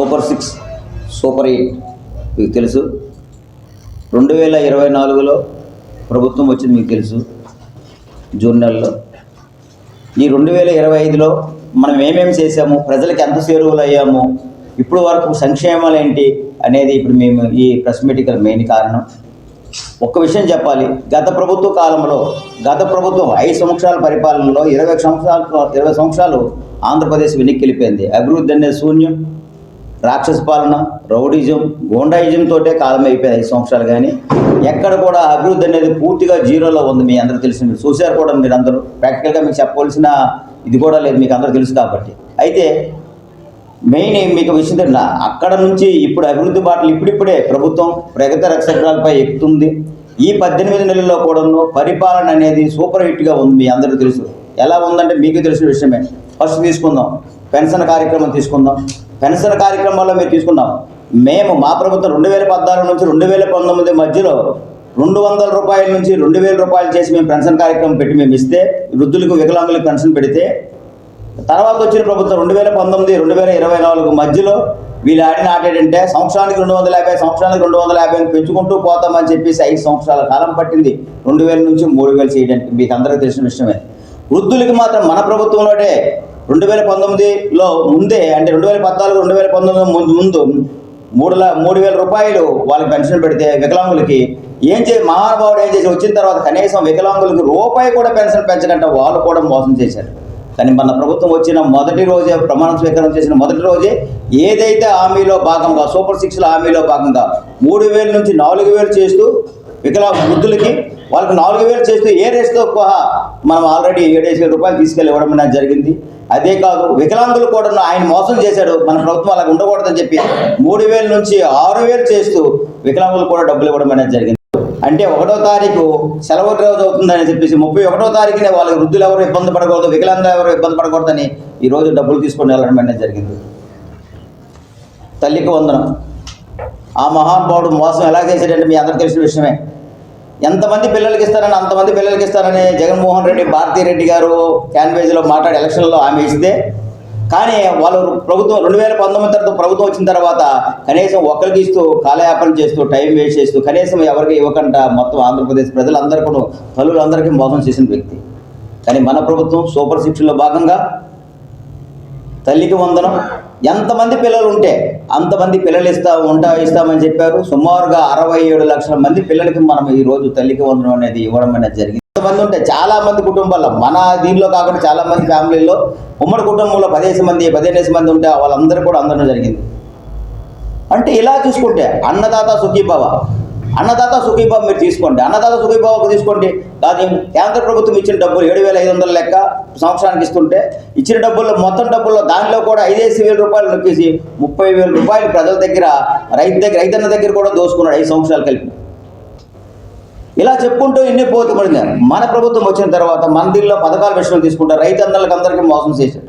Super six super eight మీకు తెలుసు. రెండు వేల ఇరవై నాలుగులో ప్రభుత్వం వచ్చింది మీకు తెలుసు జూన్ నెలలో. ఈ రెండు వేల ఇరవై ఐదులో మనం ఏమేమి చేసాము ప్రజలకు ఎంత చేరువలు అయ్యాము ఇప్పుడు వరకు సంక్షేమాలు ఏంటి అనేది ఇప్పుడు మేము ఈ ప్రెస్ మీటింగ్ మెయిన్ కారణం. ఒక్క విషయం చెప్పాలి గత ప్రభుత్వ కాలంలో గత ప్రభుత్వం ఐదు సంవత్సరాల పరిపాలనలో ఇరవై సంవత్సరాలు ఇరవై సంవత్సరాలు ఆంధ్రప్రదేశ్ వెనక్కి వెళ్ళిపోయింది. అభివృద్ధి అనేది శూన్యం రాక్షస పాలన రౌడిజం గోండాయిజం తోటే కాలం అయిపోయింది ఐదు సంవత్సరాలు కానీ. ఎక్కడ కూడా అభివృద్ధి అనేది పూర్తిగా జీరోలో ఉంది మీ అందరూ తెలిసి మీరు. చూశారు కూడా మీరు అందరూ ప్రాక్టికల్గా మీకు చెప్పవలసిన ఇది కూడా లేదు మీకు అందరూ తెలుసు కాబట్టి. అయితే మెయిన్ మీకు విషయం తెలియదు అక్కడ నుంచి ఇప్పుడు అభివృద్ధి బాటలు ఇప్పుడిప్పుడే ప్రభుత్వం ప్రగతి రక్షకురాలపై ఎక్కుతుంది. ఈ పద్దెనిమిది నెలల్లో కూడాను పరిపాలన అనేది సూపర్ హిట్గా ఉంది మీ అందరూ తెలుసు. ఎలా ఉందంటే మీకు తెలిసిన విషయమే. ఫస్ట్ తీసుకుందాం. పెన్షన్ కార్యక్రమం తీసుకుందాం. పెన్షన్ కార్యక్రమాల్లో మీరు తీసుకున్నాం. మేము మా ప్రభుత్వం రెండు వేల పద్నాలుగు నుంచి రెండు వేల పంతొమ్మిది మధ్యలో రెండు వందల రూపాయల నుంచి రెండు వేల రూపాయలు చేసి మేము పెన్షన్ కార్యక్రమం పెట్టి మేము ఇస్తే వృద్ధులకు వికలాంగులకు పెన్షన్ పెడితే తర్వాత వచ్చిన ప్రభుత్వం రెండు వేల పంతొమ్మిది రెండు వేల ఇరవై నాలుగు మధ్యలో వీళ్ళు ఆడిన ఆట ఏంటంటే సంవత్సరానికి రెండు వందల యాభై సంవత్సరానికి రెండు వందల యాభై పెంచుకుంటూ పోతామని చెప్పేసి ఐదు సంవత్సరాల కాలం పట్టింది. రెండు వేల నుంచి మూడు వేలు చేయడానికి మీకు అందరికీ తెలిసిన విషయమే. వృద్ధులకి మాత్రం మన ప్రభుత్వంలోనే రెండు వేల పంతొమ్మిదిలో ముందే అంటే రెండు వేల పద్నాలుగు రెండు వేల పంతొమ్మిది ముందు ముందు మూడు మూడు వేల రూపాయలు వాళ్ళకి పెన్షన్ పెడితే వికలాంగులకి ఏం చే మహానుభావుడు ఏం చేసి వచ్చిన తర్వాత కనీసం వికలాంగులకు రూపాయి కూడా పెన్షన్ పెంచడంటే వాళ్ళు కూడా మోసం చేశారు. కానీ మన ప్రభుత్వం వచ్చిన మొదటి రోజే ప్రమాణ స్వీకారం చేసిన మొదటి రోజే ఏదైతే హామీలో భాగంగా సూపర్ సిక్స్ల హామీలో భాగంగా మూడు వేల నుంచి నాలుగు వేలు చేస్తూ వికలా వృద్ధులకి వాళ్ళకి నాలుగు వేలు చేస్తూ ఏ రేస్తో మనం ఆల్రెడీ ఏడేసి వేల రూపాయలు తీసుకెళ్ళి ఇవ్వడం అనేది జరిగింది. అదే కాదు వికలాంగులు కూడా ఆయన మోసం చేశాడు. మన ప్రభుత్వం అలాగ ఉండకూడదని చెప్పి మూడు వేల నుంచి ఆరు వేలు చేస్తూ వికలాంగులు కూడా డబ్బులు ఇవ్వడం అనేది జరిగింది. అంటే ఒకటో తారీఖు సెలవు రోజు అవుతుందని చెప్పేసి ముప్పై ఒకటో తారీఖునే వాళ్ళకి వృద్ధులు ఎవరు ఇబ్బంది పడకూడదు వికలాంగులు ఎవరు ఇబ్బంది పడకూడదని ఈ రోజు డబ్బులు తీసుకొని వెళ్ళడం అనేది జరిగింది. తల్లికి వందనం. ఆ మహానుభావుడు మోసం ఎలా చేశాడంటే మీ అందరికి తెలిసిన విషయమే. ఎంతమంది పిల్లలకి ఇస్తారని అంతమంది పిల్లలకి ఇస్తారని జగన్మోహన్ రెడ్డి భారతీ రెడ్డి గారు క్యాన్వేజ్లో మాట్లాడి ఎలక్షన్లో ఆమె ఇస్తే కానీ వాళ్ళు ప్రభుత్వం రెండు వేల పంతొమ్మిది తర్వాత ప్రభుత్వం వచ్చిన తర్వాత కనీసం ఒక్కరికి ఇస్తూ కాలయాపన చేస్తూ టైం వేస్ట్ చేస్తూ కనీసం ఎవరికి ఇవ్వకుండా మొత్తం ఆంధ్రప్రదేశ్ ప్రజలందరూ కూడా తల్లులందరికీ మోసం చేసిన వ్యక్తి. కానీ మన ప్రభుత్వం సూపర్ శిక్షణలో భాగంగా తల్లికి వందనం ఎంతమంది పిల్లలు ఉంటే అంతమంది పిల్లలు ఇస్తా ఉంటా ఇస్తామని చెప్పారు. సుమారుగా అరవై ఏడు లక్షల మంది పిల్లలకి మనం ఈ రోజు తల్లికి వందనం అనేది ఇవ్వడం అనేది జరిగింది. ఎంతమంది ఉంటే చాలా మంది కుటుంబాల్లో మన దీనిలో కాకుండా చాలా మంది ఫ్యామిలీలో ఉమ్మడి కుటుంబంలో పదిహేను మంది పదిహేను మంది ఉంటే వాళ్ళందరూ కూడా అందడం జరిగింది. అంటే ఇలా చూసుకుంటే అన్నదాత సుఖీభావ. అన్నదాత సుఖీభావ మీరు తీసుకోండి. అన్నదాత సుఖీభావకు తీసుకోండి. దాని కేంద్ర ప్రభుత్వం ఇచ్చిన డబ్బులు ఏడు వేల ఐదు వందల లెక్క సంవత్సరానికి ఇస్తుంటే ఇచ్చిన డబ్బుల్లో మొత్తం డబ్బుల్లో దానిలో కూడా ఐదేసి వేల రూపాయలు నొక్కేసి ముప్పై వేల రూపాయలు ప్రజల దగ్గర రైతు దగ్గర రైతన్న దగ్గర కూడా దోసుకున్నాడు ఐదు సంవత్సరాలు కలిపి. ఇలా చెప్పుకుంటూ ఎన్ని పోతు మన ప్రభుత్వం వచ్చిన తర్వాత మన దీనిలో పథకాల విషయంలో తీసుకుంటారు రైతన్నలకు అందరికీ మోసం చేశారు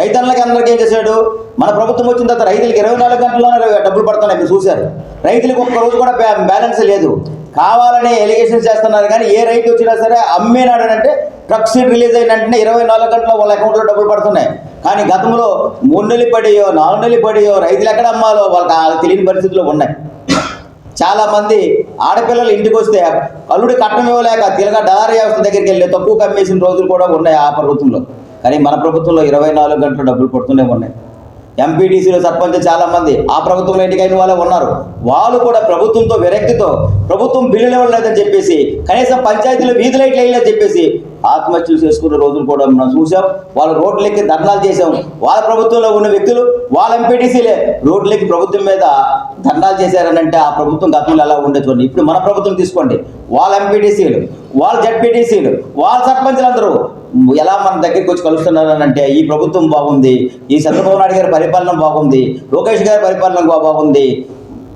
రైతన్నలకి అందరికీ ఏం చేశాడు? మన ప్రభుత్వం వచ్చిన తర్వాత రైతులకు ఇరవై నాలుగు గంటల్లోనే డబ్బులు పడుతున్నాయి మీరు చూశారు. రైతులకు ఒక్క రోజు కూడా బ్యాలెన్స్ లేదు. కావాలని ఎలిగేషన్ చేస్తున్నారు కానీ ఏ రైతు వచ్చినా సరే అమ్మినాడు అంటే ట్రక్ సీట్ రిలీజ్ అయిన వెంటనే ఇరవై నాలుగు గంటల్లో వాళ్ళ అకౌంట్లో డబ్బులు పడుతున్నాయి. కానీ గతంలో మూడు నెలలు పడియో నాలుగు నెలలు పడియో రైతులు ఎక్కడ అమ్మాలో వాళ్ళకి తెలియని పరిస్థితుల్లో ఉన్నాయి. చాలామంది ఆడపిల్లలు ఇంటికి వస్తే అల్లుడి కట్టం ఇవ్వలేక తిరగ డలారీ వ్యవస్థ దగ్గరికి వెళ్ళి తక్కువ కమ్మేసిన రోజులు కూడా ఉన్నాయి ఆ ప్రభుత్వంలో. కానీ మన ప్రభుత్వంలో ఇరవై నాలుగు గంటలు డబ్బులు పడుతూనే ఉన్నాయి. ఎంపీటీసీలో సర్పంచ్ చాలామంది ఆ ప్రభుత్వంలో ఎన్నికైన వాళ్ళే ఉన్నారు. వాళ్ళు కూడా ప్రభుత్వంతో విరక్తితో ప్రభుత్వం బిల్లులు ఇవ్వలేదని చెప్పేసి కనీసం పంచాయతీలో వీధి లైట్లు వేయలేదని చెప్పేసి ఆత్మహత్యలు చేసుకున్న రోజులు కూడా మనం చూసాం. వాళ్ళు రోడ్లెక్కి ధర్నాలు చేసాం వాళ్ళ ప్రభుత్వంలో ఉన్న వ్యక్తులు వాళ్ళ ఎంపీటీసీలే రోడ్లెక్కి ప్రభుత్వం మీద ధర్నాలు చేశారని అంటే ఆ ప్రభుత్వం గతంలో ఎలా ఉండే చూడండి. ఇప్పుడు మన ప్రభుత్వం తీసుకోండి. వాళ్ళ ఎంపీటీసీలు వాళ్ళ జడ్పీటీసీలు వాళ్ళ సర్పంచ్లు అందరూ ఎలా మన దగ్గరికి వచ్చి కలుస్తున్నారు అని అంటే ఈ ప్రభుత్వం బాగుంది ఈ చంద్రబాబు నాయుడు గారి పరిపాలన బాగుంది లోకేష్ గారి పరిపాలన బాగుంది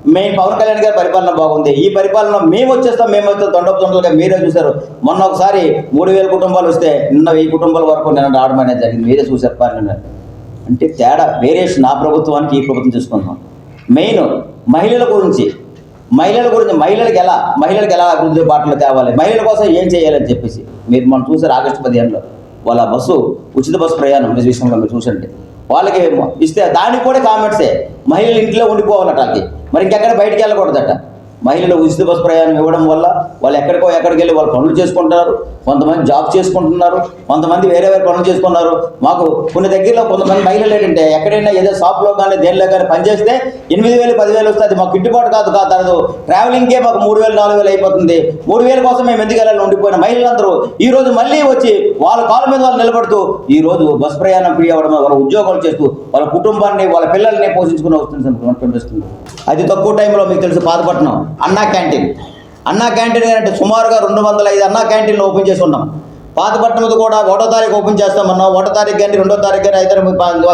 మెయిన్ పవన్ కళ్యాణ్ గారి పరిపాలన బాగుంది ఈ పరిపాలన మేము వచ్చేస్తాం మేము వచ్చేస్తాం తొండపు తొండలుగా మీరే చూశారు. మొన్న ఒకసారి మూడు వేల కుటుంబాలు వస్తే నిన్న వెయ్యి కుటుంబాల వరకు నిన్న రావడం అనేది జరిగింది మీరే చూసారు పార్లమెంట్ అంటే తేడా వేరియేషన్ ఆ ప్రభుత్వానికి ఈ ప్రభుత్వం చూసుకుందాం మెయిన్ మహిళల గురించి మహిళల గురించి మహిళలకు ఎలా మహిళలకు ఎలా అభివృద్ధి బాటలు తేవాలి మహిళల కోసం ఏం చేయాలని చెప్పేసి మీరు మనం చూసారు ఆగస్టు పదిహేనులో వాళ్ళ బస్సు ఉచిత బస్సు ప్రయాణం విషయంలో మీరు చూసండి వాళ్ళకి ఇస్తే దానికి కూడా కామెంట్సే మహిళలు ఇంట్లో ఉండిపోవాలట మరి ఇంకెక్కడ బయటికి వెళ్ళకూడదట. మహిళలు ఉచిత బస్సు ప్రయాణం ఇవ్వడం వల్ల వాళ్ళు ఎక్కడికో ఎక్కడికి వెళ్ళి వాళ్ళు పనులు చేసుకుంటున్నారు కొంతమంది జాబ్ చేసుకుంటున్నారు కొంతమంది వేరే వేరే పనులు చేసుకున్నారు మాకు కొన్ని దగ్గరలో కొంతమంది మహిళలు ఏంటంటే ఎక్కడైనా ఏదో షాప్లో కానీ దేనిలో కానీ పనిచేస్తే ఎనిమిది వేలు పదివేలు వస్తుంది మాకు గిట్టుబాటు కాదు కాదు ట్రావెలింగ్కే మాకు మూడు వేలు నాలుగు వేలు అయిపోతుంది. మూడు వేల కోసం మేము ఎందుకు వెళ్ళాలని ఉండిపోయిన మహిళలందరూ ఈ రోజు మళ్ళీ వచ్చి వాళ్ళ కాళ్ళ మీద వాళ్ళు నిలబడుతూ ఈ రోజు బస్ ప్రయాణం ఫ్రీ అవ్వడం వాళ్ళ ఉద్యోగాలు చేస్తూ వాళ్ళ కుటుంబాన్ని వాళ్ళ పిల్లల్ని పోషించుకుని వస్తుంది కనిపిస్తుంది అది తక్కువ టైంలో మీకు తెలుసు పాతపట్నం. అన్నా క్యాంటీన్. అన్నా క్యాంటీన్ అంటే సుమారుగా రెండు వందల ఐదు అన్నా క్యాంటీన్లు ఓపెన్ చేసి ఉన్నాం. పాతపట్నంది కూడా ఒకటో తారీఖు ఓపెన్ చేస్తామన్నాం ఒకటో తారీఖు కానీ రెండో తారీఖు కానీ ఐదో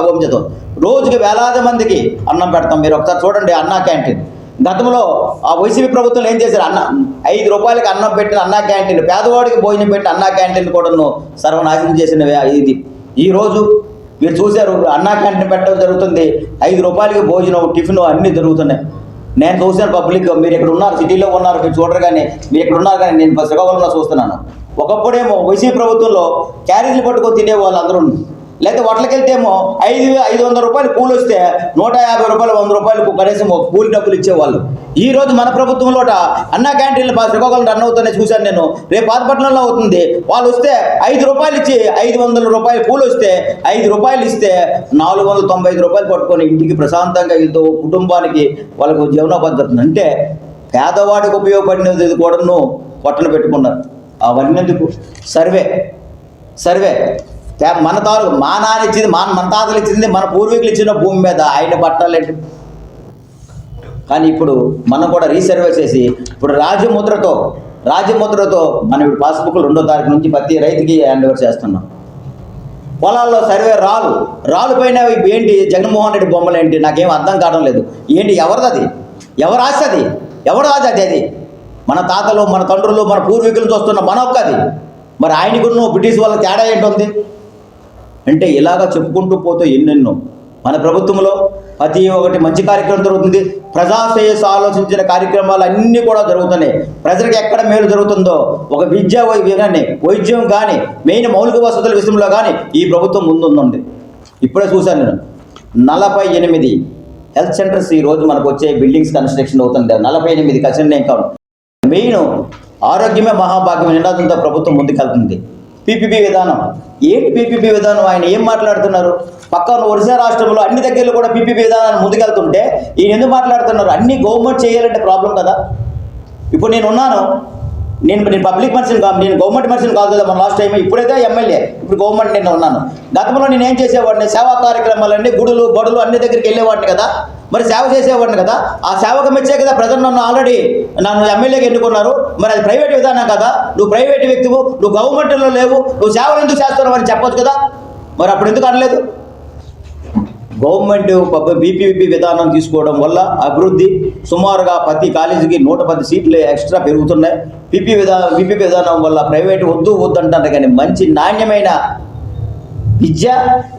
ఓపెన్ చేస్తాం రోజుకి వేలాది మందికి అన్నం పెడతాం. మీరు ఒకసారి చూడండి అన్నా క్యాంటీన్. గతంలో ఆ వైసీపీ ప్రభుత్వం ఏం చేశారు? అన్న ఐదు రూపాయలకి అన్నం పెట్టిన అన్నా క్యాంటీన్ పేదవాడికి భోజనం పెట్టిన అన్నా క్యాంటీన్ కూడాను సర్వనాశనం చేసిన ఇది. ఈరోజు మీరు చూశారు అన్నా క్యాంటీన్ పెట్టడం జరుగుతుంది. ఐదు రూపాయలకి భోజనం టిఫిన్ అన్నీ జరుగుతున్నాయి. నేను చూసిన పబ్లిక్ మీరు ఇక్కడ ఉన్నారు సిటీలో ఉన్నారు మీరు చూడరు కానీ మీరు ఇక్కడ ఉన్నారు కానీ నేను శ్రీకాకుళంలో చూస్తున్నాను. ఒకప్పుడేమో వైసీపీ ప్రభుత్వంలో క్యారేజీలు పట్టుకొని తినే వాళ్ళు అందరూ లేకపోతే హోటల్కి ఐదు ఐదు వందల రూపాయలు కూలి వస్తే నూట యాభై రూపాయలు వంద రూపాయలకు కనీసం కూలి డబ్బులు ఇచ్చేవాళ్ళు. ఈ రోజు మన ప్రభుత్వంలో అన్న క్యాంటీన్లు శ్రీకాకుళం రన్ అవుతున్నాయి చూశాను నేను. రేపు పాతపట్నంలో అవుతుంది. వాళ్ళు వస్తే ఐదు రూపాయలు ఇచ్చి ఐదు వందల రూపాయలు కూలి వస్తే ఐదు రూపాయలు ఇస్తే నాలుగు వందల తొంభై ఐదు రూపాయలు పట్టుకొని ఇంటికి ప్రశాంతంగా ఇద్దరు కుటుంబానికి వాళ్ళకు జీవనోపాధి అంటే పేదవాడికి ఉపయోగపడినది కూడాను పట్టణ పెట్టుకున్నారు. అవన్నీ ఎందుకు? సర్వే. సర్వే. మన తాలూకు మా నాన్న ఇచ్చింది మా మన తాతలు ఇచ్చింది మన పూర్వీకులు ఇచ్చిన భూమి మీద ఆయన పట్టాలేంటి కానీ ఇప్పుడు మనం కూడా రీసర్వే చేసి ఇప్పుడు రాజముద్రతో రాజముద్రతో మనం ఇప్పుడు పాస్బుక్లు రెండో తారీఖు నుంచి ప్రతి రైతుకి హ్యాండ్ ఓవర్ చేస్తున్నాం. పొలాల్లో సర్వే రాలు రాలు పైన ఏంటి జగన్మోహన్ రెడ్డి బొమ్మలు ఏంటి? నాకేం అర్థం కావడం లేదు. ఏంటి ఎవరిది అది? ఎవరు ఆశ అది? ఎవరు ఆశ అది? అది మన తాతలు మన తండ్రులు మన పూర్వీకులు చూస్తున్న మన ఒక్కది మరి ఆయనకున్న బ్రిటిష్ వాళ్ళ తేడా ఏంటుంది అంటే ఇలాగ చెప్పుకుంటూ పోతే ఎన్నెన్నో. మన ప్రభుత్వంలో ప్రతి ఒక్కటి మంచి కార్యక్రమం జరుగుతుంది. ప్రజాశ్రేయస్సు ఆలోచించిన కార్యక్రమాలు అన్నీ కూడా జరుగుతున్నాయి. ప్రజలకు ఎక్కడ మేలు జరుగుతుందో ఒక విద్య కానీ వైద్యం కానీ మెయిన్ మౌలిక వసతుల విషయంలో కానీ ఈ ప్రభుత్వం ముందుందండి. ఇప్పుడే చూశాను నేను. నలభై ఎనిమిది హెల్త్ సెంటర్స్ ఈ రోజు మనకు వచ్చే బిల్డింగ్స్ కన్స్ట్రక్షన్ అవుతుంది. నలభై ఎనిమిది కన్స్ట్రక్షన్ మెయిన్ ఆరోగ్యమే మహాభాగ్యం. నినాదంతో ప్రభుత్వం ముందుకెళ్తుంది. పీపీపీ విధానం. ఏంటి పీపీపీ విధానం? ఆయన ఏం మాట్లాడుతున్నారు? పక్కన ఒరిస్సా రాష్ట్రంలో అన్ని దగ్గరలో కూడా పీపీపీ విధానాన్ని ముందుకెళ్తుంటే ఈయన ఎందుకు మాట్లాడుతున్నారు? అన్ని గవర్నమెంట్ చేయాలంటే ప్రాబ్లం కదా? ఇప్పుడు నేను ఉన్నాను. నేను నేను పబ్లిక్ మనిషిని కాదు నేను గవర్నమెంట్ మనిషిని కాదు కదా మన లాస్ట్ టైం. ఇప్పుడైతే ఎమ్మెల్యే ఇప్పుడు గవర్నమెంట్ నేను ఉన్నాను. గతంలో నేను ఏం చేసేవాడిని? సేవా కార్యక్రమాలన్నీ గుడులు బడులు అన్ని దగ్గరికి వెళ్ళేవాడిని కదా? మరి సేవ చేసేవాడిని కదా. ఆ సేవకు మెచ్చే కదా ప్రజలు నన్ను ఆల్రెడీ నన్ను ఎమ్మెల్యేగా ఎన్నుకున్నారు. మరి అది ప్రైవేట్ విధానం కదా. నువ్వు ప్రైవేట్ వ్యక్తివు నువ్వు గవర్నమెంట్లో లేవు నువ్వు సేవలు ఎందుకు చేస్తున్నావు అని చెప్పొచ్చు కదా. మరి అప్పుడు ఎందుకు అనలేదు? గవర్నమెంట్ బీపీపీ విధానం తీసుకోవడం వల్ల అభివృద్ధి సుమారుగా ప్రతి కాలేజీకి నూట పది సీట్లు ఎక్స్ట్రా పెరుగుతున్నాయి. పీపీ విధానం బీపీపీ విధానం వల్ల ప్రైవేట్ వద్దు వద్దు అంటారు కానీ మంచి నాణ్యమైన విద్య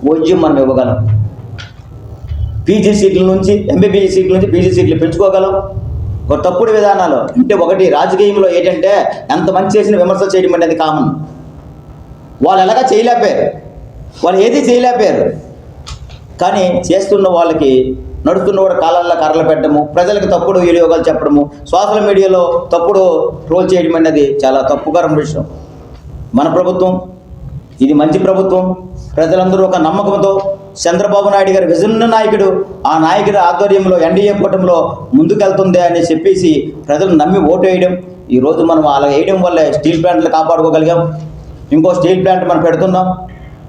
వైద్యం మనం ఇవ్వగలం. పీజీ సీట్ల నుంచి ఎంబీబీఎస్ సీట్ల నుంచి పీజీ సీట్లు పెంచుకోగలం. ఒక తప్పుడు విధానాలు. అంటే ఒకటి రాజకీయంలో ఏంటంటే ఎంత మంచి చేసిన విమర్శలు చేయడం అనేది కామన్ వాళ్ళు ఎలాగా చేయలేపారు వాళ్ళు ఏది చేయలేపారు కానీ చేస్తున్న వాళ్ళకి నడుస్తున్న కూడా కాలాల్లో కర్రలు పెట్టడము ప్రజలకు తప్పుడు వినియోగాలు చెప్పడము సోషల్ మీడియాలో తప్పుడు రోల్ చేయడం అనేది చాలా తప్పుకరం విషయం. మన ప్రభుత్వం ఇది మంచి ప్రభుత్వం. ప్రజలందరూ ఒక నమ్మకంతో చంద్రబాబు నాయుడు గారి విజన్న నాయకుడు ఆ నాయకుడి ఆధ్వర్యంలో ఎన్డీఏ కూటమిలో ముందుకెళ్తుంది అని చెప్పేసి ప్రజలు నమ్మి ఓటు వేయడం. ఈరోజు మనం అలా వేయడం వల్లే స్టీల్ ప్లాంట్లు కాపాడుకోగలిగాం. ఇంకో స్టీల్ ప్లాంట్ మనం పెడుతున్నాం.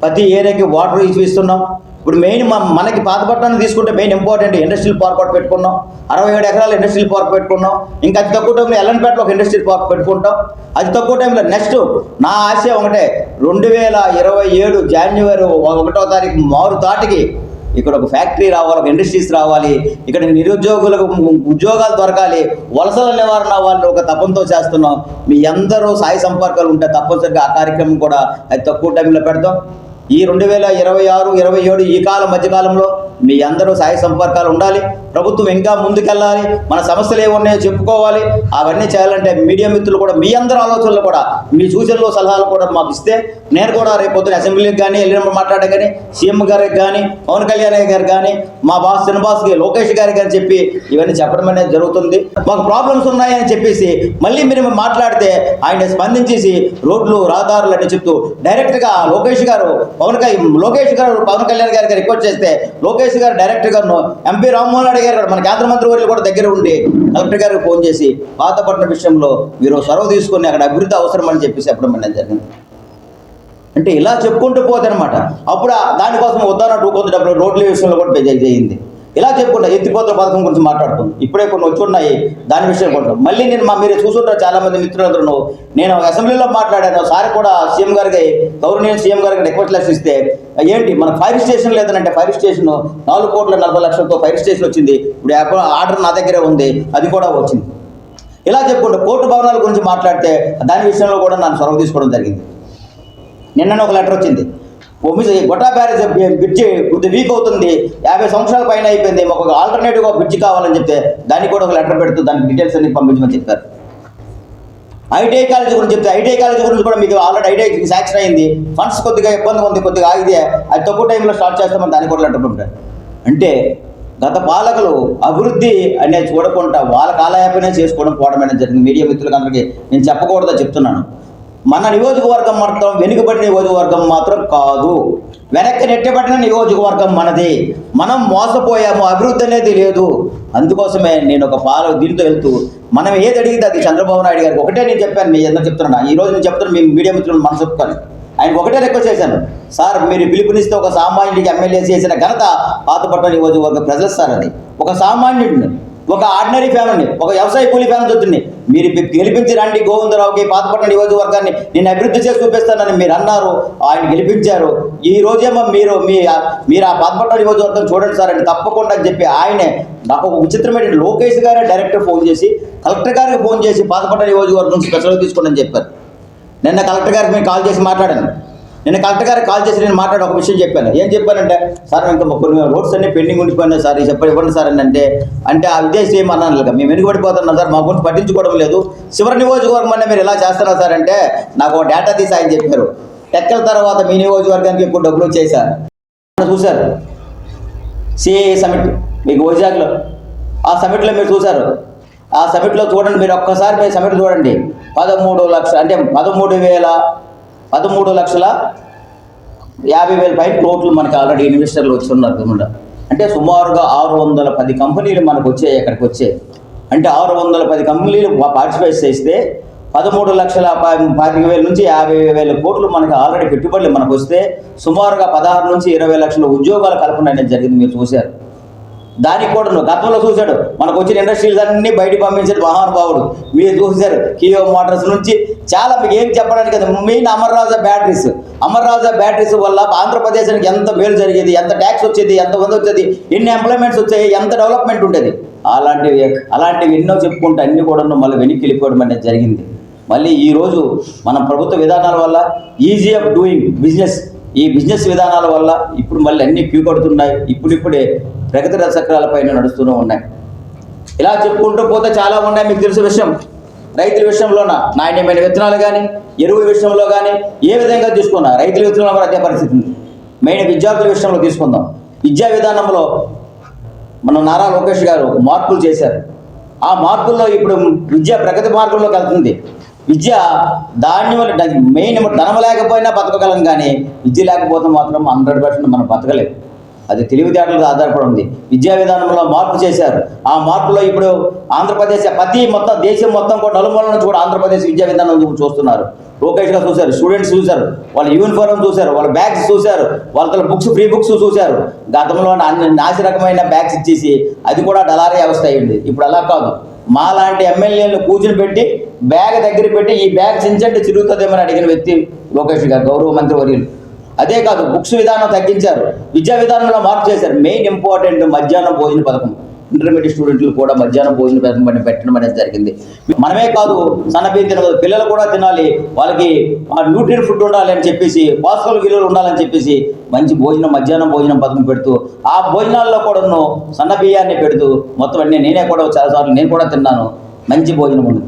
ప్రతి ఏరియాకి వాటర్ ఇస్తున్నాం. ఇప్పుడు మెయిన్ మనకి పాతపట్నాన్ని తీసుకుంటే మెయిన్ ఇంపార్టెంట్ ఇండస్ట్రియల్ పార్క్ ఒకటి పెట్టుకున్నాం. అరవై ఏడు ఎకరాల ఇండస్ట్రియల్ పార్క్ పెట్టుకున్నాం. ఇంకా అతి తక్కువ టైంలో ఎల్లంపేటలో ఒక ఇండస్ట్రియల్ పార్క్ పెట్టుకుంటాం. అతి తక్కువ టైంలో నెక్స్ట్ నా ఆశయం ఒకటే రెండు వేల ఇరవై ఏడు జాన్యువరి ఒకటో తారీఖు మారు తాటికి ఇక్కడ ఒక ఫ్యాక్టరీ రావాలి ఒక ఇండస్ట్రీస్ రావాలి. ఇక్కడ నిరుద్యోగులకు ఉద్యోగాలు దొరకాలి. వలసల నివారణ వాళ్ళు ఒక తపంతో చేస్తున్నాం. మీ అందరూ సాయి సంపర్కాలు ఉంటే తప్పనిసరిగా ఆ కార్యక్రమం కూడా అది తక్కువ టైంలో పెడతాం. ఈ రెండు వేల ఇరవై ఆరు ఇరవై ఏడు ఈ కాలం మధ్యకాలంలో మీ అందరూ సాయ సంపర్కాలు ఉండాలి. ప్రభుత్వం ఇంకా ముందుకెళ్ళాలి. మన సమస్యలు ఏమున్నాయో చెప్పుకోవాలి. అవన్నీ చేయాలంటే మీడియా మిత్రులు కూడా మీ అందరి ఆలోచనలు కూడా మీ సూచనలు సలహాలు కూడా మాకు ఇస్తే నేను కూడా రేపు పొద్దున అసెంబ్లీకి కానీ వెళ్ళినప్పుడు మాట్లాడే కానీ సీఎం గారికి కానీ పవన్ కళ్యాణ్ గారు కానీ మా బాస్ శ్రీనివాస్కి లోకేష్ గారికి కానీ చెప్పి ఇవన్నీ చెప్పడం అనేది జరుగుతుంది. మాకు ప్రాబ్లమ్స్ ఉన్నాయని చెప్పేసి మళ్ళీ మీరు మాట్లాడితే ఆయన స్పందించేసి రోడ్లు రహదారులు అని చెప్తూ డైరెక్ట్గా లోకేష్ గారు పవన్ లోకేష్ గారు పవన్ కళ్యాణ్ గారికి రిక్వెస్ట్ చేస్తే లోకేష్ గారు డైరెక్టర్ గారు ఎంపీ రామ్మోహన్ రెడ్డి గారు మన కేంద్ర మంత్రి వర్యులు కూడా దగ్గర ఉండి కలెక్టర్ గారికి ఫోన్ చేసి పాతపట్నం విషయంలో మీరు సొరవ తీసుకొని అక్కడ అభివృద్ధి అవసరం అని చెప్పేసి చెప్పడం అనేది జరిగింది. అంటే ఇలా చెప్పుకుంటూ పోతే అనమాట అప్పుడు దానికోసం ఉదాహరణ టూ కొంత డబ్బులు రోడ్ల విషయంలో కూడా బెజ- చేయింది ఇలా చెప్పుకుంటా ఎత్తిపోతల పథకం గురించి మాట్లాడుతుంది. ఇప్పుడే కొన్ని వచ్చి ఉన్నాయి దాని విషయం కూడా. మళ్ళీ నేను మా మీరు చూసుంటారు చాలామంది మిత్రులందరూ నేను అసెంబ్లీలో మాట్లాడాను. సార్ కూడా సీఎం గారికి గౌరవనీయ సీఎం గారికి రిక్వెస్ట్ లెటర్ ఇస్తే ఏంటి మన ఫైర్ స్టేషన్ లేదనంటే ఫైర్ స్టేషన్ నాలుగు కోట్ల నలభై లక్షలతో ఫైర్ స్టేషన్ వచ్చింది. ఇప్పుడు యాప్- ఆర్డర్ నా దగ్గరే ఉంది అది కూడా వచ్చింది. ఇలా చెప్పుకుంటే కోర్టు భవనాల గురించి మాట్లాడితే దాని విషయంలో కూడా నన్ను చొరవ తీసుకోవడం జరిగింది. నిన్న ఒక లెటర్ వచ్చింది. ఒమిసి గొట్టా బ్యారేజ్ బ్రిడ్జి కొద్ది వీక్ అవుతుంది యాభై సంవత్సరాల పైన అయిపోయింది మాకు ఒక ఆల్టర్నేటివ్గా బ్రిడ్జి కావాలని చెప్తే దానికి కూడా ఒక లెటర్ పెడుతూ దానికి డీటెయిల్స్ అన్ని పంపించమని చెప్పారు. ఐటీఐ కాలేజ్ గురించి చెప్తే ఐటీఐ కాలేజ్ గురించి కూడా మీకు ఆల్రెడీ ఐటీఐ శాంక్షన్ అయింది. ఫండ్స్ కొద్దిగా ఇబ్బంది ఉంది కొద్దిగా ఆగితే అది తక్కువ టైంలో స్టార్ట్ చేస్తామని దానికి కూడా లెటర్ పంపారు. అంటే గత పాలకులు అభివృద్ధి అనేది చూడకుండా వాళ్ళ కాలయాపనే చేసుకోవడం పోవడం అనేది జరిగింది. మీడియా మిత్రులకు అందరికీ నేను చెప్పకూడదా చెప్తున్నాను. మన నియోజకవర్గం మాత్రం వెనుకబడిన నియోజకవర్గం మాత్రం కాదు. వెనక్కి నెట్టబడిన నియోజకవర్గం మనది. మనం మోసపోయాము అభివృద్ధి అనేది లేదు. అందుకోసమే నేను ఒక పాల దీంతో వెళ్తూ మనం ఏది అడిగితే అది చంద్రబాబు నాయుడు గారికి ఒకటే నేను చెప్పాను మీ అందరూ చెప్తున్నా ఈ రోజు నేను చెప్తున్నాను మీ మీడియా మిత్రులు మనసు చెప్తాను ఆయన ఒకటే రిక్వెస్ట్ చేశాను. సార్ మీరు పిలుపునిస్తే ఒక సామాన్యుడికి ఎమ్మెల్యే చేసిన ఘనత పాతపట్నం నియోజకవర్గ ప్రజలు సార్ అది ఒక సామాన్యుడిని ఒక ఆర్డినరీ ఫ్యామిలీ ఒక వ్యవసాయ కూలీ ఫ్యామిలీ చూస్తుంది మీరు గెలిపించి రండి. గోవిందరావుకి పాతపట్నం నియోజకవర్గాన్ని నేను అభివృద్ధి చేసి చూపిస్తానని మీరు అన్నారు. ఆయన గెలిపించారు. ఈ రోజేమో మీరు మీ మీరు ఆ పాతపట్నం నియోజకవర్గం చూడండి సార్ అని తప్పకుండా అని చెప్పి ఆయనే నాకు ఒక విచిత్రమైన లోకేష్ గారే డైరెక్టర్ ఫోన్ చేసి కలెక్టర్ గారికి ఫోన్ చేసి పాతపట్నం నియోజకవర్గం స్పెషల్ తీసుకోండి అని చెప్పారు. నిన్న కలెక్టర్ గారికి మేము కాల్ చేసి మాట్లాడాను. నేను కలెక్టర్ గారికి కాల్ చేసి నేను మాట్లాడి ఒక విషయం చెప్పాను. ఏం చెప్పానంటే సార్ ఇంకా కొన్ని రోడ్స్ అన్ని పెండింగ్ ఉండిపోయినాయి సార్ చెప్పండి ఇవ్వండి సార్ అని అంటే అంటే ఆ విదేశీ ఏమన్నాను లేక మేము వెనుకబడిపోతున్నాం సార్? మా గురించి పట్టించుకోవడం లేదు. చివరి నియోజకవర్గం అంటే మీరు ఎలా చేస్తున్నారు సార్ అంటే నాకు డేటా తీసి ఆయన చెప్పారు. టెక్కల తర్వాత మీ నియోజకవర్గానికి ఎక్కువ డబ్బులు వచ్చేసారు చూశారు. సిఏఏ సమిట్ మీకు వైజాగ్లో. ఆ సమిట్లో మీరు చూశారు. ఆ సమిట్లో చూడండి మీరు ఒక్కసారి మీరు సమిట్ చూడండి. పదమూడు లక్ష అంటే పదమూడు వేల పదమూడు లక్షల యాభై వేల పైన కోట్లు మనకి ఆల్రెడీ ఇన్వెస్టర్లు వచ్చి ఉన్నారు అంటే సుమారుగా ఆరు వందల పది కంపెనీలు మనకు వచ్చాయి ఇక్కడికి వచ్చాయి అంటే ఆరు వందల పది కంపెనీలు పార్టిసిపేట్ చేస్తే పదమూడు లక్షల పాతిక వేల నుంచి యాభై వేల కోట్లు మనకి ఆల్రెడీ పెట్టుబడులు మనకు వస్తే సుమారుగా పదహారు నుంచి ఇరవై లక్షల ఉద్యోగాల కల్పన అనేది జరిగింది మీరు చూశారు. దానికి కూడా నువ్వు గతంలో చూశాడు. మనకు వచ్చిన ఇండస్ట్రీస్ అన్ని బయట పంపించాడు మహానుభావుడు. మీరు చూశారు. కియో మోటార్స్ నుంచి చాలా మీకు ఏం చెప్పడానికి కదా main Amara Raja batteries Amara Raja batteries వల్ల ఆంధ్రప్రదేశానికి ఎంత మేలు జరిగేది ఎంత ట్యాక్స్ వచ్చేది ఎంత మంది వచ్చేది ఎన్ని ఎంప్లాయ్మెంట్స్ వచ్చాయి ఎంత డెవలప్మెంట్ ఉండేది. అలాంటివి అలాంటివి ఎన్నో చెప్పుకుంటే అన్ని కూడా మళ్ళీ వెనక్కి వెళ్ళిపోవడం అనేది జరిగింది. మళ్ళీ ఈరోజు మన ప్రభుత్వ విధానాల వల్ల ఈజీ ఆఫ్ డూయింగ్ బిజినెస్ ఈ బిజినెస్ విధానాల వల్ల ఇప్పుడు మళ్ళీ అన్ని క్యూ కడుతున్నాయి. ఇప్పుడిప్పుడే ప్రగతి రథ నడుస్తూనే ఉన్నాయి. ఇలా చెప్పుకుంటూ పోతే చాలా ఉన్నాయి. మీకు తెలిసిన విషయం రైతుల విషయంలోన? నాణ్యమైన విత్తనాలు కానీ ఎరువుల విషయంలో కానీ ఏ విధంగా తీసుకున్నా రైతుల విత్తనాలు కూడా అదే పరిస్థితి ఉంది. మెయిన్ విద్యార్థుల విషయంలో తీసుకుందాం. విద్యా విధానంలో మన నారా లోకేష్ గారు మార్పులు చేశారు. ఆ మార్పుల్లో ఇప్పుడు విద్య ప్రగతి మార్గంలోకి వెళ్తుంది. విద్య ధాన్యం మెయిన్ ధనం లేకపోయినా బతకగలం కానీ విద్య లేకపోతే మాత్రం హండ్రెడ్ పర్సెంట్ మనం బతకలేము. అది తెలివితేటలకు ఆధారపడి ఉంది. విద్యా విధానంలో మార్పు చేశారు. ఆ మార్పులో ఇప్పుడు ఆంధ్రప్రదేశ్ ప్రతి మొత్తం దేశం మొత్తం కూడా నలుమూల నుంచి కూడా ఆంధ్రప్రదేశ్ విద్యా విధానం చూస్తున్నారు. లోకేష్గా చూశారు స్టూడెంట్స్ చూశారు వాళ్ళ యూనిఫారం చూశారు వాళ్ళ బ్యాగ్స్ చూశారు వాళ్ళ బుక్స్ ఫ్రీ బుక్స్ చూశారు. గతంలో నాసి రకమైన బ్యాగ్స్ ఇచ్చేసి అది కూడా డలారీ వ్యవస్థ అయింది. ఇప్పుడు అలా కాదు. మా లాంటి ఎమ్మెల్యేలను కూర్చుని పెట్టి బ్యాగ్ దగ్గర పెట్టి ఈ బ్యాగ్ చించండి చిరుగుతుందేమని అడిగిన వ్యక్తి లోకేష్ గారు గౌరవ మంత్రి వర్యులు అదే కాదు బుక్స్ విధానం తగ్గించారు. విద్యా విధానంలో మార్పు చేశారు. మెయిన్ ఇంపార్టెంట్ మధ్యాహ్నం భోజన పథకం. ఇంటర్మీడియట్ స్టూడెంట్లు కూడా మధ్యాహ్నం భోజన పథకం పెట్టడం అనేది జరిగింది. మనమే కాదు సన్నబియ్యం తినదు పిల్లలు కూడా తినాలి. వాళ్ళకి న్యూట్రియన్ ఫుడ్ ఉండాలి అని చెప్పేసి పోషకాలు విలువలు ఉండాలని చెప్పేసి మంచి భోజనం మధ్యాహ్నం భోజనం పథకం పెడుతూ ఆ భోజనాల్లో కూడాను సన్న బియ్యాన్ని పెడుతూ మొత్తం అన్ని నేనే కూడా చాలాసార్లు నేను కూడా తిన్నాను. మంచి భోజనం ఉండదు.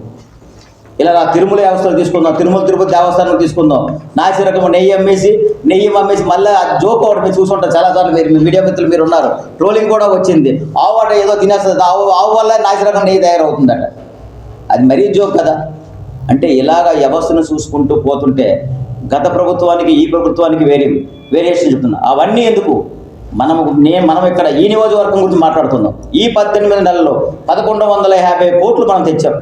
ఇలా తిరుమల వ్యవస్థలు తీసుకుందాం తిరుమల తిరుపతి దేవస్థానం తీసుకుందాం. నాసి రకం నెయ్యి అమ్మేసి నెయ్యి అమ్మేసి మళ్ళీ ఆ జోక్ ఒకటి మీరు చూసుంటారు. చాలాసార్లు మీరు మీ మీడియా మిత్రులు మీరు ఉన్నారు. ట్రోలింగ్ కూడా వచ్చింది. ఆవు వాట ఏదో తినేస్తుంది. ఆవు ఆవు వల్ల నాసి రకం నెయ్యి తయారవుతుందట. అది మరీ జోక్ కదా. అంటే ఇలాగ వ్యవస్థను చూసుకుంటూ పోతుంటే గత ప్రభుత్వానికి ఈ ప్రభుత్వానికి వేరే వేరియేషన్ చెప్తున్నా. అవన్నీ ఎందుకు? మనము నేను మనం ఇక్కడ ఈ నియోజకవర్గం గురించి మాట్లాడుతున్నాం. ఈ పద్దెనిమిది నెలల్లో పదకొండు వందల యాభై కోట్లు మనం తెచ్చాం.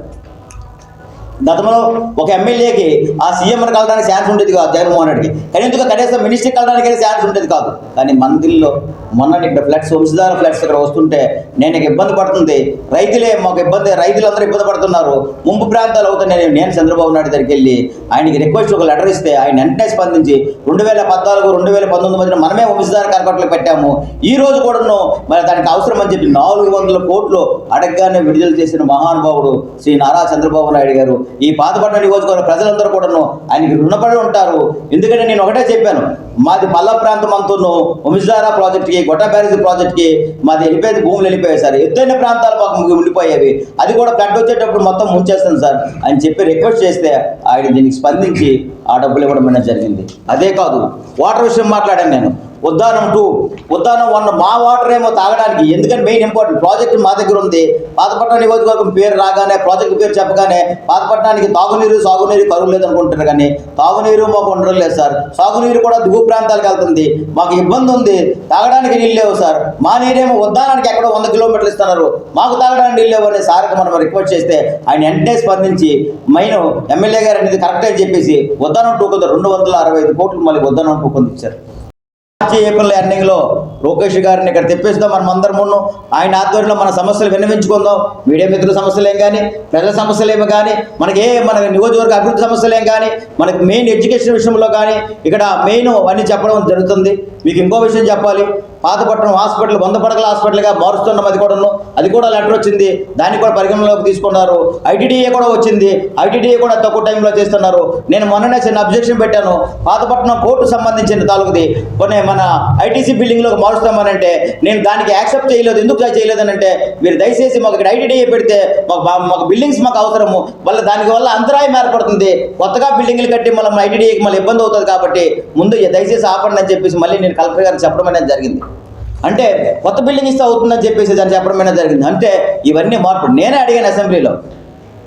గతంలో ఒక ఎమ్మెల్యేకి ఆ సీఎం కలడానికి ఛాన్స్ ఉండేది కాదు జగన్మోహన్ రెడ్డికి. కానీ ఎందుకు కనీసం మినిస్టర్ కలడానికి ఛాన్స్ ఉండేది కాదు. కానీ మందిల్లో మొన్నటి ఇక్కడ ఫ్లడ్స్ వంశధార ఫ్లడ్స్ ఇక్కడ వస్తుంటే నేను ఇబ్బంది పడుతుంది. రైతులే మాకు ఇబ్బంది రైతులందరూ ఇబ్బంది పడుతున్నారు. ముంపు ప్రాంతాలు అవుతున్నాయి. నేను చంద్రబాబు నాయుడు దగ్గరికి వెళ్ళి ఆయనకి రిక్వెస్ట్ ఒక లెటర్ ఇస్తే ఆయన వెంటనే స్పందించి రెండు వేల పద్నాలుగు రెండు వేల పంతొమ్మిది మధ్యన మనమే వంశధార కార్యకర్తలు పెట్టాము. ఈ రోజు కూడాను మరి దానికి అవసరం అని చెప్పి నాలుగు వందల కోట్లు అడగగానే విడుదల చేసిన మహానుభావుడు శ్రీ నారా చంద్రబాబు నాయుడు గారు ఈ పాతపట్న నియోజకవర్గ ప్రజలందరూ కూడాను ఆయనకి రుణపడి ఉంటారు. ఎందుకంటే నేను ఒకటే చెప్పాను మాది పల్ల ప్రాంతం అంతను ఉమిజారా ప్రాజెక్ట్కి గొట్ట బ్యారేజ్ ప్రాజెక్ట్కి మాది వెళ్ళిపోయేది భూములు వెళ్ళిపోయాయి సార్. ఎత్తైన ప్రాంతాలు మాకు ఉండిపోయేవి. అది కూడా ఫ్లడ్ వచ్చేటప్పుడు మొత్తం ముంచేస్తాను సార్. అని చెప్పి రిక్వెస్ట్ చేస్తే ఆయన దీనికి స్పందించి ఆ డబ్బులు ఇవ్వడం అనేది జరిగింది. అదే కాదు వాటర్ విషయం మాట్లాడాను నేను. ఉద్దానం టూ. ఉద్దానం వన్ మా వాటర్ ఏమో తాగడానికి ఎందుకంటే మెయిన్ ఇంపార్టెంట్ ప్రాజెక్ట్ మా దగ్గర ఉంది. పాతపట్నం నియోజకవర్గం పేరు రాగానే ప్రాజెక్ట్ పేరు చెప్పగానే పాతపట్నానికి తాగునీరు సాగునీరు కరువు లేదనుకుంటారు కానీ తాగునీరు మాకు ఉండడం లేదు సార్. సాగునీరు కూడా దిగువ ప్రాంతాలకు వెళ్తుంది. మాకు ఇబ్బంది ఉంది. తాగడానికి నీళ్ళు లేవు సార్. మా నీరేమో ఉద్దానానికి ఎక్కడో వంద కిలోమీటర్లు ఇస్తున్నారు. మాకు తాగడానికి నీళ్ళు లేవు అని సార్కి మనం రిక్వెస్ట్ చేస్తే ఆయన వెంటనే స్పందించి మైన్ ఎమ్మెల్యే గారు అనేది కరెక్ట్ అని చెప్పేసి ఉద్దానం టూ కొంత రెండు వందల అరవై ఐదు కోట్లు మళ్ళీ ఉద్దానం టూ కొంత ఇచ్చారు మార్చి ఏప్రిల్ ఎండింగ్లో లోకేష్ గారిని ఇక్కడ తెప్పిస్తాం మనం అందరం మున్ను ఆయన ఆధ్వర్యంలో మన సమస్యలు విన్నవించుకుందాం. మీడియా మిత్రుల సమస్యలు ఏం కానీ ప్రజల సమస్యలు ఏమి కానీ మనకి ఏ మన నియోజకవర్గ అభివృద్ధి సమస్యలు ఏం కానీ మనకి మెయిన్ ఎడ్యుకేషన్ విషయంలో కానీ ఇక్కడ మెయిన్ అన్ని చెప్పడం జరుగుతుంది. మీకు ఇంకో విషయం చెప్పాలి. పాతపట్నం హాస్పిటల్ వంద పడకల హాస్పిటల్గా మారుస్తున్నాం అది కూడాను. అది కూడా లెటర్ వచ్చింది. దాన్ని కూడా పరిగణలోకి తీసుకున్నారు. ఐటీడీఏ కూడా వచ్చింది. ఐటీడీఏ కూడా తక్కువ టైంలో చేస్తున్నారు. నేను మొన్ననే చిన్న అబ్జెక్షన్ పెట్టాను. పాతపట్నం కోర్టు సంబంధించిన తాలూకుది. కొన్ని మన ఐటీసీ బిల్డింగ్లోకి మారుస్తామనంటే నేను దానికి యాక్సెప్ట్ చేయలేదు. ఎందుకు చేయలేదని అంటే మీరు దయచేసి మాకు ఇక్కడ ఐటీడీఏ పెడితే మాకు మాకు బిల్డింగ్స్ మాకు అవసరము. వల్ల దానివల్ల అంతరాయం ఏర్పడుతుంది. కొత్తగా బిల్డింగ్లు కట్టి మళ్ళీ ఐటీడీఏకి మళ్ళీ ఇబ్బంది అవుతుంది కాబట్టి ముందు దయచేసి ఆపండి అని చెప్పేసి మళ్ళీ నేను కలెక్టర్ గారికి చెప్పడం అనేది జరిగింది. అంటే కొత్త బిల్డింగ్ ఇస్తే అవుతుందని చెప్పేసి దాన్ని చెప్పడమైనా జరిగింది. అంటే ఇవన్నీ మార్పు. నేనే అడిగాను అసెంబ్లీలో.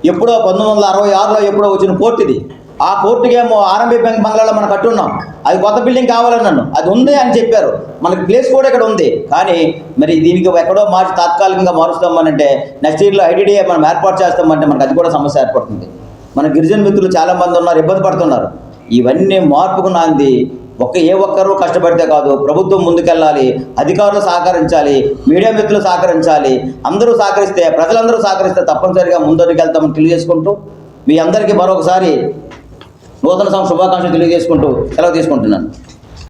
ఎప్పుడో పంతొమ్మిది వందల అరవై ఆరులో ఎప్పుడో వచ్చిన కోర్టు ఇది ఆ కోర్టుకేమో ఆర్ఎంబీ బ్యాంక్ బంగ్లాలో మనం కట్టున్నాం. అది కొత్త బిల్డింగ్ కావాలని నన్ను అది ఉంది అని చెప్పారు. మనకి ప్లేస్ కూడా ఇక్కడ ఉంది. కానీ మరి దీనికి ఎక్కడో మార్చి తాత్కాలికంగా మారుస్తామనంటే నెక్స్ట్ ఇయర్లో ఐటీడీఏ మనం ఏర్పాటు చేస్తామంటే మనకు అది కూడా సమస్య ఏర్పడుతుంది. మన గిరిజన మిత్రులు చాలామంది ఉన్నారు ఇబ్బంది పడుతున్నారు. ఇవన్నీ మార్పుకు నాంది ఒక్క ఏ ఒక్కరూ కష్టపడితే కాదు ప్రభుత్వం ముందుకెళ్ళాలి అధికారులు సహకరించాలి మీడియా మిత్రులు సహకరించాలి అందరూ సహకరిస్తే ప్రజలందరూ సహకరిస్తే తప్పనిసరిగా ముందరికి వెళ్తామని తెలియజేసుకుంటూ మీ అందరికీ మరొకసారి నూతన సంవత్సర శుభాకాంక్షలు తెలియజేసుకుంటూ సెలవు తీసుకుంటున్నాను.